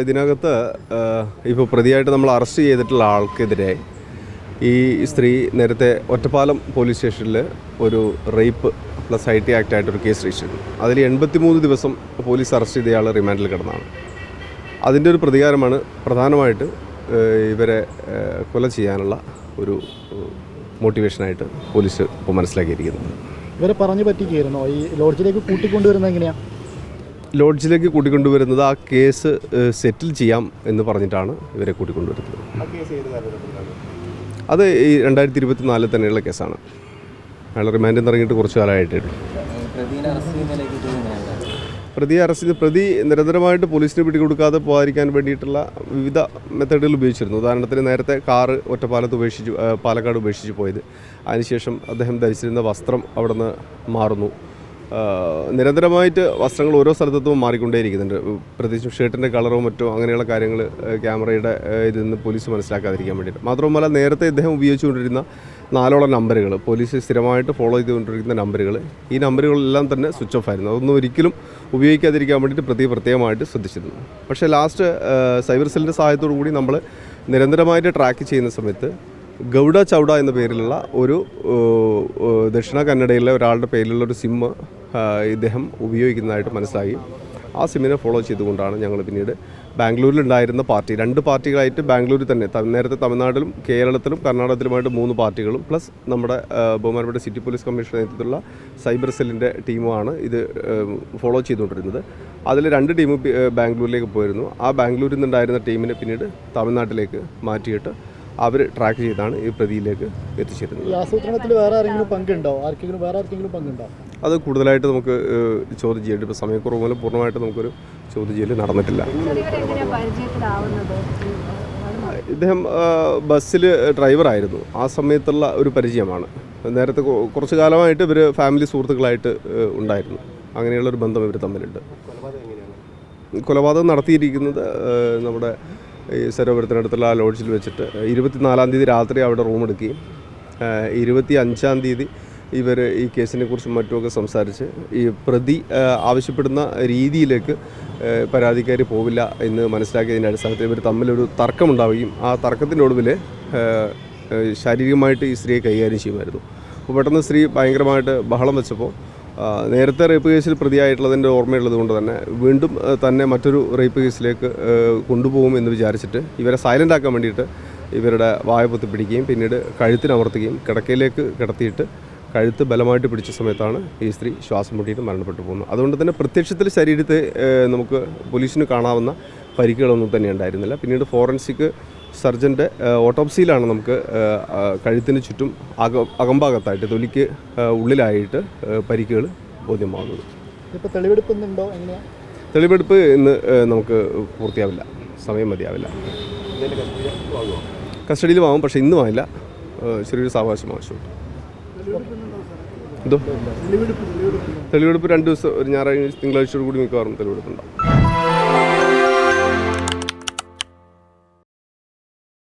ഇതിനകത്ത് ഇപ്പോൾ പ്രതിയായിട്ട് നമ്മൾ അറസ്റ്റ് ചെയ്തിട്ടുള്ള ആൾക്കെതിരെ ഈ സ്ത്രീ നേരത്തെ ഒറ്റപ്പാലം പോലീസ് സ്റ്റേഷനിൽ ഒരു rape plus I T act ആയിട്ടൊരു കേസ് രജിസ്റ്റർ അതിൽ എൺപത്തിമൂന്ന് ദിവസം പോലീസ് അറസ്റ്റ് ചെയ്ത ഇയാൾ റിമാൻഡിൽ കിടന്നതാണ് അതിന്റെ ഒരു പ്രതികാരമാണ് പ്രധാനമായിട്ട് ഇവരെ കൊല ചെയ്യാനുള്ള ഒരു മോട്ടിവേഷനായിട്ട് പോലീസ് ഇപ്പോൾ മനസ്സിലാക്കിയിരിക്കുന്നത്. ഇവരെ പറഞ്ഞു പറ്റിക്കായിരുന്നോ ഈ ലോഡ്ജിലേക്ക് കൂട്ടിക്കൊണ്ടുവരുന്നത് എങ്ങനെയാ? ലോഡ്ജിലേക്ക് കൂട്ടിക്കൊണ്ടുവരുന്നത് ആ കേസ് സെറ്റിൽ ചെയ്യാം എന്ന് പറഞ്ഞിട്ടാണ് ഇവരെ കൂട്ടിക്കൊണ്ടുവരുന്നത്. അത് ഈ രണ്ടായിരത്തി ഇരുപത്തി നാലിൽ തന്നെയുള്ള കേസാണ്. അയാൾ റിമാൻഡിൽ നിന്ന് ഇറങ്ങിയിട്ട് കുറച്ച് കാലമായിട്ടേ പ്രതിയെ അറസ്റ്റ് ചെയ്ത് പ്രതി നിരന്തരമായിട്ട് പോലീസിന് പിടികൊടുക്കാതെ പോകാതിരിക്കാൻ വേണ്ടിയിട്ടുള്ള വിവിധ മെത്തേഡുകൾ ഉപയോഗിച്ചിരുന്നു. ഉദാഹരണത്തിന് നേരത്തെ കാറ് ഒറ്റപ്പാലത്ത് ഉപേക്ഷിച്ച് പാലക്കാട് ഉപേക്ഷിച്ച് പോയത്. അതിനുശേഷം അദ്ദേഹം ധരിച്ചിരുന്ന വസ്ത്രം അവിടുന്ന് മാറുന്നു. നിരന്തരമായിട്ട് വസ്ത്രങ്ങൾ ഓരോ സ്ഥലത്തും മാറിക്കൊണ്ടേയിരിക്കുന്നുണ്ട്. പ്രത്യേകിച്ചും ഷർട്ടിന്റെ കളറോ മറ്റോ അങ്ങനെയുള്ള കാര്യങ്ങൾ ക്യാമറയുടെ ഇതിൽ നിന്ന് പോലീസ് മനസ്സിലാക്കാതിരിക്കാൻ വേണ്ടിയിട്ട്. മാത്രമല്ല നേരത്തെ ഇദ്ദേഹം ഉപയോഗിച്ചുകൊണ്ടിരുന്ന നാലോളം നമ്പറുകൾ പോലീസ് സ്ഥിരമായിട്ട് ഫോളോ ചെയ്തുകൊണ്ടിരിക്കുന്ന നമ്പറുകൾ ഈ നമ്പറുകളെല്ലാം തന്നെ സ്വിച്ച് ഓഫ് ആയിരുന്നു. അതൊന്നും ഒരിക്കലും ഉപയോഗിക്കാതിരിക്കാൻ വേണ്ടിയിട്ട് പ്രതി പ്രത്യേകമായിട്ട് ശ്രദ്ധിച്ചിരുന്നു. പക്ഷേ ലാസ്റ്റ് സൈബർ സെല്ലിന്റെ സഹായത്തോടു കൂടി നമ്മൾ നിരന്തരമായിട്ട് ട്രാക്ക് ചെയ്യുന്ന സമയത്ത് ഗൗഡ ചൗഡ എന്ന പേരിലുള്ള ഒരു ദക്ഷിണ കന്നഡയിലെ ഒരാളുടെ പേരിലുള്ള ഒരു സിമ്മ് ഇദ്ദേഹം ഉപയോഗിക്കുന്നതായിട്ട് മനസ്സിലായി. ആ സിമ്മിനെ ഫോളോ ചെയ്തുകൊണ്ടാണ് ഞങ്ങൾ പിന്നീട് ബാംഗ്ലൂരിലുണ്ടായിരുന്ന പാർട്ടി. രണ്ട് പാർട്ടികളായിട്ട് ബാംഗ്ലൂരിൽ തന്നെ നേരത്തെ തമിഴ്നാട്ടിലും കേരളത്തിലും കർണാടകത്തിലുമായിട്ട് മൂന്ന് പാർട്ടികളും പ്ലസ് നമ്മുടെ ബഹുമാനപ്പെട്ട സിറ്റി പോലീസ് കമ്മീഷൻ നേതൃത്വത്തിലുള്ള സൈബർ സെല്ലിന്റെ ടീമുമാണ് ഇത് ഫോളോ ചെയ്തുകൊണ്ടിരുന്നത്. അതിൽ രണ്ട് ടീം ബാംഗ്ലൂരിലേക്ക് പോയിരുന്നു. ആ ബാംഗ്ലൂരിൽ നിന്നുണ്ടായിരുന്ന ടീമിനെ പിന്നീട് തമിഴ്നാട്ടിലേക്ക് മാറ്റിയിട്ട് അവർ ട്രാക്ക് ചെയ്താണ് ഈ പ്രതിയിലേക്ക് എത്തിച്ചിരുന്നത്. ആസൂത്രണത്തിൽ വേറെ ആരെങ്കിലും പങ്കുണ്ടോ? ആർക്കെങ്കിലും വേറെ ആർക്കെങ്കിലും പങ്കുണ്ടോ? അത് കൂടുതലായിട്ട് നമുക്ക് ചോദ്യം ചെയ്യേണ്ടി ഇപ്പോൾ സമയക്കുറവ് മൂലം പൂർണമായിട്ട് നമുക്കൊരു ചോദ്യം ചെയ്യൽ നടന്നിട്ടില്ല. ഇദ്ദേഹം ബസ്സിൽ ഡ്രൈവറായിരുന്നു. ആ സമയത്തുള്ള ഒരു പരിചയമാണ്. നേരത്തെ കുറച്ച് കാലമായിട്ട് ഇവർ ഫാമിലി സുഹൃത്തുക്കളായിട്ട് ഉണ്ടായിരുന്നു. അങ്ങനെയുള്ളൊരു ബന്ധം ഇവർ തമ്മിലുണ്ട്. കൊലപാതകം നടത്തിയിരിക്കുന്നത് നമ്മുടെ ഈ സരോവരത്തിനടുത്തുള്ള ആ ലോഡ്ജിൽ വെച്ചിട്ട് ഇരുപത്തിനാലാം തീയതി രാത്രി അവിടെ റൂം എടുക്കുകയും ഇരുപത്തി അഞ്ചാം തീയതി ഇവർ ഈ കേസിനെ കുറിച്ചും മറ്റുമൊക്കെ സംസാരിച്ച് ഈ പ്രതി ആവശ്യപ്പെടുന്ന രീതിയിലേക്ക് പരാതിക്കാർ പോവില്ല എന്ന് മനസ്സിലാക്കിയതിന്റെ അടിസ്ഥാനത്തിൽ ഇവർ തമ്മിലൊരു തർക്കമുണ്ടാവുകയും ആ തർക്കത്തിന്റെ ഒടുവിൽ ശാരീരികമായിട്ട് ഈ സ്ത്രീയെ കൈകാര്യം ചെയ്യുമായിരുന്നു. അപ്പോൾ പെട്ടെന്ന് സ്ത്രീ ഭയങ്കരമായിട്ട് ബഹളം വെച്ചപ്പോൾ നേരത്തെ റേപ്പ് കേസിൽ പ്രതിയായിട്ടുള്ളതിന്റെ ഓർമ്മയുള്ളത് കൊണ്ട് തന്നെ വീണ്ടും തന്നെ മറ്റൊരു റേപ്പ് കേസിലേക്ക് കൊണ്ടുപോകും എന്ന് വിചാരിച്ചിട്ട് ഇവരെ സൈലന്റ് ആക്കാൻ വേണ്ടിയിട്ട് ഇവരുടെ വായ പൊത്തി പിടിക്കുകയും പിന്നീട് കഴുത്തിനമർത്തുകയും കിടക്കയിലേക്ക് കിടത്തിയിട്ട് കഴുത്ത് ബലമായിട്ട് പിടിച്ച സമയത്താണ് ഈ സ്ത്രീ ശ്വാസം മുട്ടിയിട്ട് മരണപ്പെട്ടു പോകുന്നത്. അതുകൊണ്ട് തന്നെ പ്രത്യക്ഷത്തിൽ ശരീരത്തെ നമുക്ക് പോലീസിന് കാണാവുന്ന പരിക്കുകളൊന്നും തന്നെ ഉണ്ടായിരുന്നില്ല. പിന്നീട് ഫോറൻസിക് സർജന്റെ ഓട്ടോപ്സിയിലാണ് നമുക്ക് കഴുത്തിന് ചുറ്റും അക അകമ്പാകത്തായിട്ട് തൊലിക്ക് ഉള്ളിലായിട്ട് പരിക്കുകൾ ബോധ്യമാകുന്നത്. ഇപ്പോൾ തെളിവെടുപ്പ് ഉണ്ടോ എങ്ങനെയാണ് തെളിവെടുപ്പ് ഇന്ന് നമുക്ക് പൂർത്തിയാവില്ല. സമയം മതിയാവില്ല. കസ്റ്റഡിയിൽ വാങ്ങും പക്ഷേ ഇന്നും ആയില്ല ചെറിയൊരു സാവകാശം ആവശ്യമുണ്ട്. എന്തോ? തെളിവെടുപ്പ് രണ്ട് ദിവസം ഒരു ഞായറാഴ്ച തിങ്കളാഴ്ചയോട് കൂടി മിക്കവാറും തെളിവെടുപ്പുണ്ടാവും.